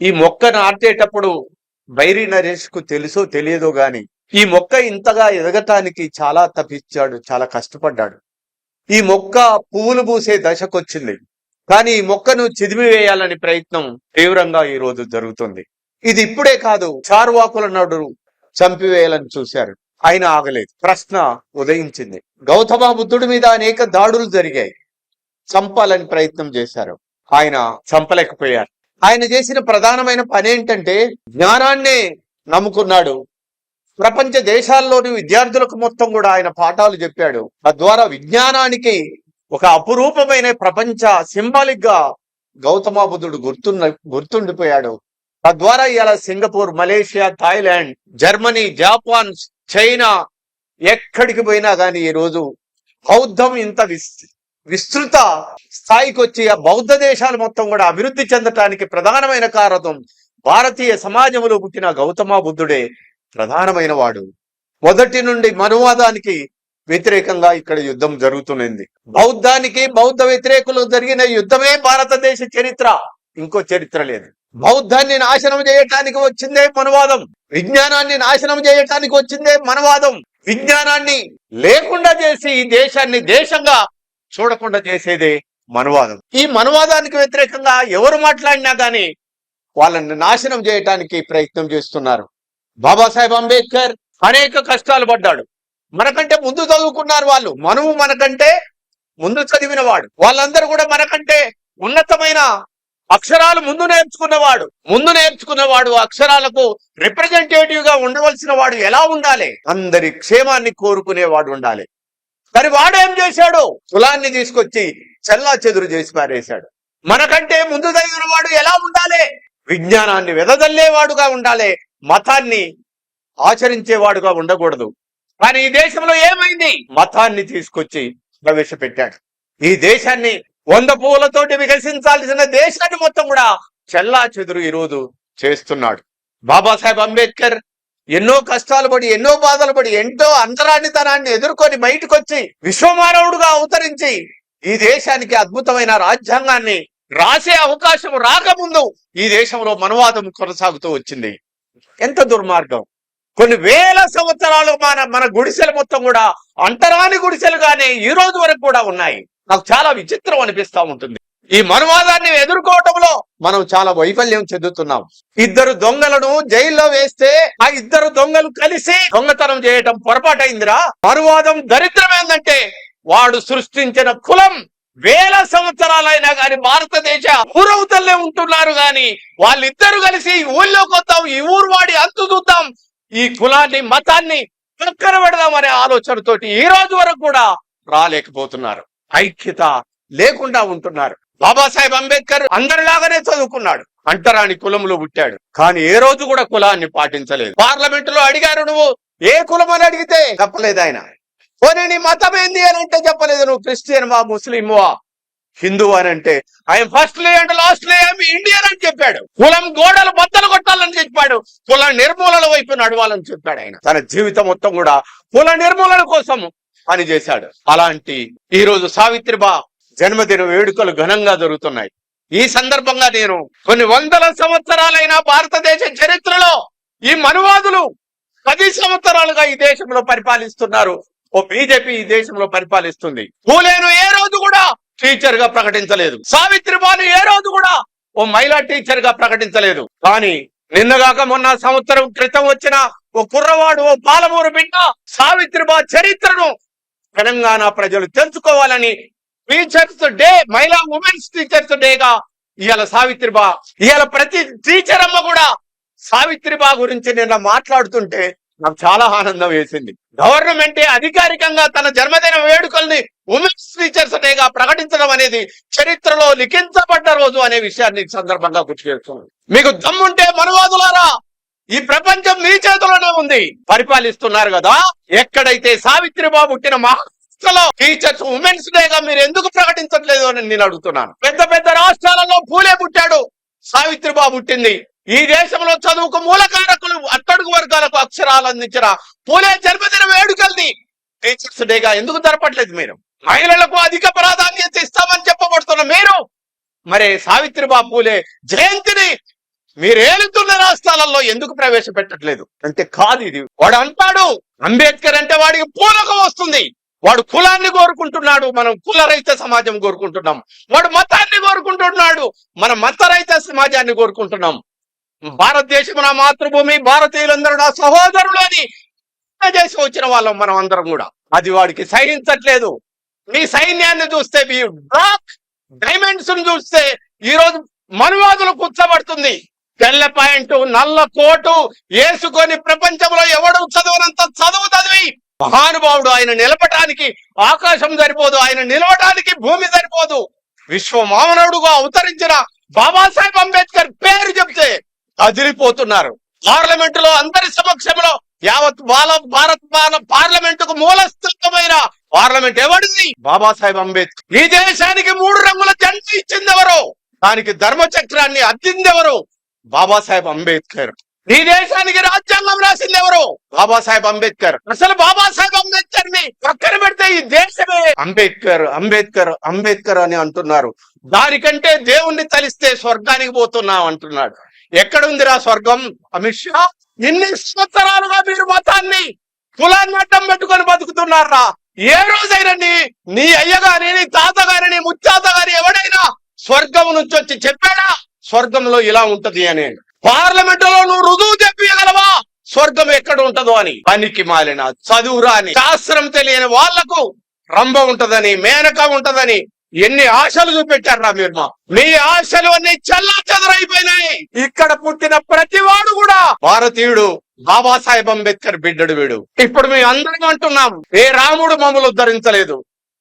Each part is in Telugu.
ఈ మొక్క నాటేటప్పుడు బైరి నరేష్కు తెలుసో తెలియదో గాని ఈ మొక్క ఇంతగా ఎదగటానికి చాలా తప్పించాడు చాలా కష్టపడ్డాడు. ఈ మొక్క పువ్వులు పూసే దశకొచ్చింది. కానీ ఈ మొక్కను చిదిమివేయాలని ప్రయత్నం తీవ్రంగా ఈ రోజు జరుగుతుంది. ఇది ఇప్పుడే కాదు చార్వాకుల నడు చంపివేయాలని చూశారు. ఆయన ఆగలేదు. ప్రశ్న ఉదయించింది. గౌతమ బుద్ధుడి మీద అనేక దాడులు జరిగాయి. చంపాలని ప్రయత్నం చేశారు. ఆయన చంపలేకపోయారు. ఆయన చేసిన ప్రధానమైన పని ఏంటంటే జ్ఞానాన్నే నమ్ముకున్నాడు. ప్రపంచ దేశాల్లోని విద్యార్థులకు మొత్తం కూడా ఆయన పాఠాలు చెప్పాడు. తద్వారా విజ్ఞానానికి ఒక అపురూపమైన ప్రపంచ సింబాలిక్గా గౌతమ బుద్ధుడు గుర్తున్న గుర్తుండిపోయాడు. తద్వారా ఇవాళ Singapore Malaysia Thailand Germany Japan China ఎక్కడికి పోయినా గానీ ఈ రోజు బౌద్ధం ఇంత విస్ విస్తృత స్థాయికి వచ్చి ఆ బౌద్ధ దేశాలు మొత్తం కూడా అభివృద్ధి చెందటానికి ప్రధానమైన కారణం భారతీయ సమాజంలో పుట్టిన గౌతమ బుద్ధుడే ప్రధానమైన వాడు. మొదటి నుండి మనువాదానికి వ్యతిరేకంగా ఇక్కడ యుద్ధం జరుగుతున్నది. బౌద్ధానికి బౌద్ధ వ్యతిరేకులకు జరిగిన యుద్ధమే భారతదేశ చరిత్ర. ఇంకో చరిత్ర లేదు. బౌద్ధాన్ని నాశనం చేయటానికి వచ్చిందే మనవాదం. విజ్ఞానాన్ని నాశనం చేయటానికి వచ్చిందే మనవాదం. విజ్ఞానాన్ని లేకుండా చేసి ఈ దేశాన్ని దేశంగా చూడకుండా చేసేదే మనవాదం. ఈ మనువాదానికి వ్యతిరేకంగా ఎవరు మాట్లాడినా గాని వాళ్ళని నాశనం చేయటానికి ప్రయత్నం చేస్తున్నారు. బాబాసాహెబ్ అంబేద్కర్ అనేక కష్టాలు పడ్డాడు. మనకంటే ముందు చదువుకున్నారు వాళ్ళు. మనము మనకంటే ముందు చదివిన వాడు. వాళ్ళందరూ కూడా మనకంటే ఉన్నతమైన అక్షరాలు ముందు నేర్చుకున్నవాడు. ముందు నేర్చుకున్నవాడు అక్షరాలకు రిప్రజెంటేటివ్గా ఉండవలసిన వాడు ఎలా ఉండాలి? అందరి క్షేమాన్ని కోరుకునేవాడు ఉండాలి. మరి వాడేం చేశాడు? కులాన్ని తీసుకొచ్చి చెల్లా చెదురు చేసి పారేశాడు. మనకంటే ముందు తగిన వాడు ఎలా ఉండాలి? విజ్ఞానాన్ని వెదజల్లేవాడుగా ఉండాలి. మతాన్ని ఆచరించేవాడుగా ఉండకూడదు. కానీ ఈ దేశంలో ఏమైంది? మతాన్ని తీసుకొచ్చి ప్రవేశపెట్టాడు. ఈ దేశాన్ని వంద పువ్వులతోటి వికసించాల్సిన దేశాన్ని మొత్తం కూడా చెల్లా చెదురు ఈరోజు చేస్తున్నాడు. బాబాసాహెబ్ అంబేద్కర్ ఎన్నో కష్టాలు పడి ఎన్నో బాధలు పడి ఎంతో అంతరానితనాన్ని ఎదుర్కొని బయటకు వచ్చి విశ్వమానవుడుగా అవతరించి ఈ దేశానికి అద్భుతమైన రాజ్యాంగాన్ని రాసే అవకాశం రాకముందు ఈ దేశంలో మనవాదం కొనసాగుతూ వచ్చింది. ఎంత దుర్మార్గం. కొన్ని వేల సంవత్సరాలు మన మన గుడిసెలు మొత్తం కూడా అంతరాని గుడిసెలుగానే ఈ రోజు వరకు కూడా ఉన్నాయి. నాకు చాలా విచిత్రం అనిపిస్తా ఉంటుంది. ఈ మనువాదాన్ని ఎదుర్కోవటంలో మనం చాలా వైఫల్యం చెందుతున్నాం. ఇద్దరు దొంగలను జైల్లో వేస్తే ఆ ఇద్దరు దొంగలు కలిసి దొంగతనం చేయటం పొరపాటైందిరా. మనువాదం దరిద్రం ఏంటంటే వాడు సృష్టించిన కులం వేల సంవత్సరాలైనా గాని భారతదేశ ఊరవతల్లే ఉంటున్నారు గాని వాళ్ళిద్దరు కలిసి ఈ ఊళ్ళోకి వద్దాం ఈ ఊరు వాడి అంతు చూద్దాం ఈ కులాన్ని మతాన్ని పక్కన పెడదామనే ఆలోచనతోటి ఈ రోజు వరకు కూడా రాలేకపోతున్నారు. ఐక్యత లేకుండా ఉంటున్నారు. బాబాసాహెబ్ అంబేద్కర్ అందరిలాగానే చదువుకున్నాడు. అంటరాని కులంలో పుట్టాడు. కానీ ఏ రోజు కూడా కులాన్ని పాటించలేదు. పార్లమెంట్లో అడిగారు నువ్వు ఏ కులం అని అడిగితే చెప్పలేదు ఆయన. పోనీ నీ మతం ఏంది అని అంటే చెప్పలేదు నువ్వు క్రిస్టియన్ వా ముస్లిం వా హిందూ అని అంటే ఆయన ఫస్ట్ లే అంటే లాస్ట్ లే ఇండియన్ అని చెప్పాడు. కులం గోడలు బద్దలు కొట్టాలని చెప్పాడు. కుల నిర్మూలన వైపు నడవాలని చెప్పాడు ఆయన. తన జీవితం మొత్తం కూడా కుల నిర్మూలన కోసం పనిచేశాడు. అలాంటి ఈ రోజు సావిత్రిబా జన్మదిన వేడుకలు ఘనంగా జరుగుతున్నాయి. ఈ సందర్భంగా నేను కొన్ని వందల సంవత్సరాలైన భారతదేశ చరిత్రలో ఈ మనువాదులు పది సంవత్సరాలుగా ఈ దేశంలో పరిపాలిస్తున్నారు. ఓ బీజేపీ ఈ దేశంలో పరిపాలిస్తుంది. పూలేను ఏ రోజు కూడా టీచర్గా ప్రకటించలేదు. సావిత్రిబాను ఏ రోజు కూడా ఓ మహిళా టీచర్గా ప్రకటించలేదు. కానీ నిన్నగాక మొన్న సంవత్సరం క్రితం వచ్చిన ఓ కుర్రవాడు ఓ పాలమూరు బిడ్డ సావిత్రిబా చరిత్రను తెలంగాణ ప్రజలు తెలుసుకోవాలని టీచర్స్ డే మహిళా ఉమెన్స్ టీచర్స్ డేగా ఇవాళ సావిత్రిబా ఇవాళ ప్రతి టీచర్ అమ్మ కూడా సావిత్రిబా గురించి నిన్న మాట్లాడుతుంటే నాకు చాలా ఆనందం వేసింది. గవర్నమెంట్ అధికారికంగా తన జన్మదిన వేడుకల్ని ఉమెన్స్ టీచర్స్ డేగా ప్రకటించడం అనేది చరిత్రలో లిఖించబడ్డ రోజు అనే విషయాన్ని సందర్భంగా గుర్తు చేస్తున్నాను. మీకు దమ్ముంటే మనువాదులారా ఈ ప్రపంచం మీ చేతిలోనే ఉంది. పరిపాలిస్తున్నారు కదా ఎక్కడైతే సావిత్రిబా పుట్టిన మహారాష్ట్రలో టీచర్స్ ఉమెన్స్ డేగా మీరు ఎందుకు ప్రకటించట్లేదు అని నేను అడుగుతున్నాను. పెద్ద పెద్ద రాష్ట్రాలలో పూలే పుట్టాడు. సావిత్రిబా పుట్టింది. ఈ దేశంలో చదువుకు మూలకారకులు అట్టడుగు వర్గాలకు అక్షరాలు అందించిన పూలే జన్మదిన వేడుకల్ని టీచర్స్ డేగా ఎందుకు జరపట్లేదు మీరు? మహిళలకు అధిక ప్రాధాన్యత ఇస్తామని చెప్పబడుతున్న మీరు? మరి సావిత్రిబా పూలే జయంతిని మీరు ఏలుతున్న రాష్ట్రాలలో ఎందుకు ప్రవేశపెట్టట్లేదు? అంటే కాదు ఇది. వాడు అంటాడు అంబేద్కర్ అంటే వాడికి పూలకం వస్తుంది. వాడు కులాన్ని కోరుకుంటున్నాడు మనం కులరహిత సమాజం కోరుకుంటున్నాం. వాడు మతాన్ని కోరుకుంటున్నాడు మన మతరహిత సమాజాన్ని కోరుకుంటున్నాం. భారతదేశం నా మాతృభూమి భారతీయులందరూ నా సహోదరులు అని చేసి వచ్చిన వాళ్ళం మనం అందరం కూడా. అది వాడికి సహించట్లేదు. మీ సైన్యాన్ని చూస్తే మీ బ్లాక్ డైమండ్స్ చూస్తే ఈ రోజు మనువాదులు కూర్చోబడుతుంది. తెల్ల పాయింట్ నల్ల కోటు వేసుకొని ప్రపంచంలో ఎవడు చదవనంత చదువు చదివి మహానుభావుడు ఆయన నిలపటానికి ఆకాశం సరిపోదు ఆయన నిలవటానికి భూమి సరిపోదు. విశ్వమానవుడుగా అవతరించిన బాబాసాహెబ్ అంబేద్కర్ పేరు చెప్తే అదిరిపోతున్నారు. పార్లమెంట్లో అందరి సమక్షంలో యావత్ బాల భారత్ బాల పార్లమెంట్కు మూలస్థితమైన పార్లమెంట్ ఎవడిది బాబాసాహెబ్ అంబేద్కర్. ఈ దేశానికి మూడు రంగుల జెండా ఇచ్చింది ఎవరు దానికి ధర్మచక్రాన్ని చక్రాన్ని అద్దిందెవరు? బాబాసాహెబ్ అంబేద్కర్. ఈ దేశానికి రాజ్యాంగం రాసింది ఎవరు? బాబాసాహెబ్ అంబేద్కర్. అసలు బాబాసాహెబ్ అంబేద్కర్ని పక్కన పెడితే ఈ దేశమే అంబేద్కర్ అంబేద్కర్ అంబేద్కర్ అని అంటున్నారు. దానికంటే దేవుణ్ణి తలిస్తే స్వర్గానికి పోతున్నాం అంటున్నాడు. ఎక్కడుందిరా స్వర్గం? అమిత్ షా ఇన్ని సంవత్సరాలుగా మీరు మతాన్ని కులాన్ని అడ్డం పెట్టుకొని బతుకుతున్నారా? ఏ రోజైనా నీ నీ అయ్య గాని నీ తాత గాని నీ ముత్తాత గాని ఎవడైనా స్వర్గం నుంచి వచ్చి చెప్పాడా? స్వర్గంలో ఇలా ఉంటది అని. పార్లమెంట్లో నువ్వు రుజువు తెప్పియగలవా స్వర్గం ఎక్కడ ఉంటదో అని. పనికి మాలిన చదువు రాని శాస్త్రం తెలియని వాళ్ళకు రంభ ఉంటదని మేనక ఉంటదని ఎన్ని ఆశలు చూపెట్టారా మీరు మా మీ ఆశలు అన్ని చల్లా చెదరైపోయినాయి ఇక్కడ పుట్టిన ప్రతివాడు కూడా భారతీయుడు బాబాసాహెబ్ అంబేద్కర్ బిడ్డడు వీడు. ఇప్పుడు మేము అందరం అంటున్నాం ఏ రాముడు మమ్మల్ని ఉద్ధరించలేదు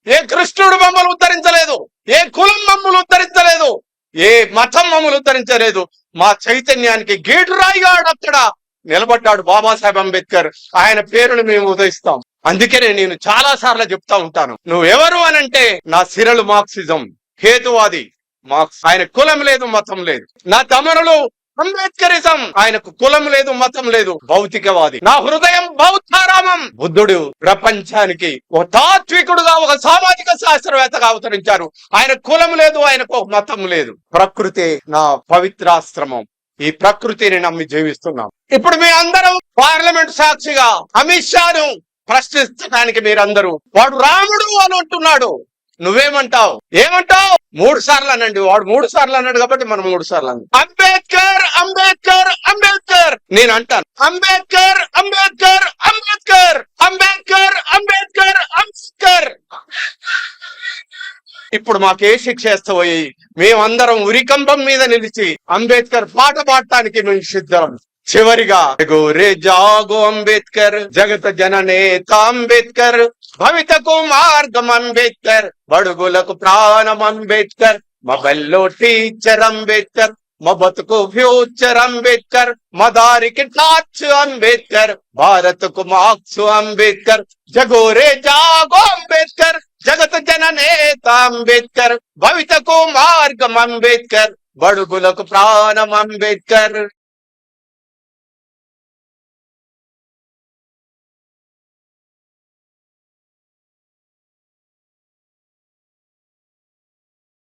ఏ కృష్ణుడు మమ్మల్ని ఉద్ధరించలేదు ఏ కులం మమ్మల్ని ఉద్ధరించలేదు ఏ మతం మమ్మల్ని ఉద్ధరించలేదు. మా చైతన్యానికి గేటురాయిగా అక్కడ నిలబడ్డాడు బాబాసాహెబ్ అంబేద్కర్. ఆయన పేరును మేము ఉదయిస్తాం. అందుకనే నేను చాలా సార్లు చెప్తా ఉంటాను. నువ్వెవరు అనంటే నా సిరలు మార్క్సిజం. హేతువాది మార్క్స్. ఆయన కులం లేదు మతం లేదు. నా తమరులు అంబేద్కరిజం. ఆయనకు కులం లేదు మతం లేదు భౌతికవాది. నా హృదయం బౌద్ధారామం. బుద్ధుడు ప్రపంచానికి ఒక తాత్వికుడుగా ఒక సామాజిక శాస్త్రవేత్తగా అవతరించారు. ఆయన కులం లేదు ఆయనకు ఒక మతం లేదు. ప్రకృతి నా పవిత్రాశ్రమం. ఈ ప్రకృతిని నమ్మి జీవిస్తున్నాం. ఇప్పుడు మీ అందరూ పార్లమెంట్ సాక్షిగా అమిత్ షాను ప్రశ్నించడానికి మీరందరూ వాడు రాముడు అని అంటున్నాడు. నువ్వేమంటావు? ఏమంటావు? మూడు సార్లు అనండి వాడు మూడు సార్లు అన్నాడు కాబట్టి మనం మూడు సార్లు అన్నాం. అంబేద్కర్ అంబేద్కర్ అంబేద్కర్! నేను అంటాను. అంబేద్కర్ అంబేద్కర్ అంబేద్కర్! అంబేద్కర్ అంబేద్కర్ అంబేద్కర్! ఇప్పుడు మాకే శిక్ష వేస్తాయి మేమందరం ఉరికంబం మీద నిలిచి అంబేద్కర్ పాట పాడటానికి మేము సిద్ధం. చివరిగా గోరే జాగో అంబేద్కర్ జగత జననేత అంబేద్కర్ భవితకు మార్గం అంబేద్కర్ బడుగులకు ప్రాణం అంబేద్కర్ మొబైల్లో టీచర్ అంబేద్కర్ మా బతుకు ఫ్యూచర్ అంబేద్కర్ మా దారికి టార్చ్ అంబేద్కర్ భారత్కు మార్క్స్ అంబేద్కర్ జగోరే జాగో అంబేద్కర్ జగత్ జననేత అంబేద్కర్ భవితకు మార్గం అంబేద్కర్ బడుగులకు ప్రాణం అంబేద్కర్.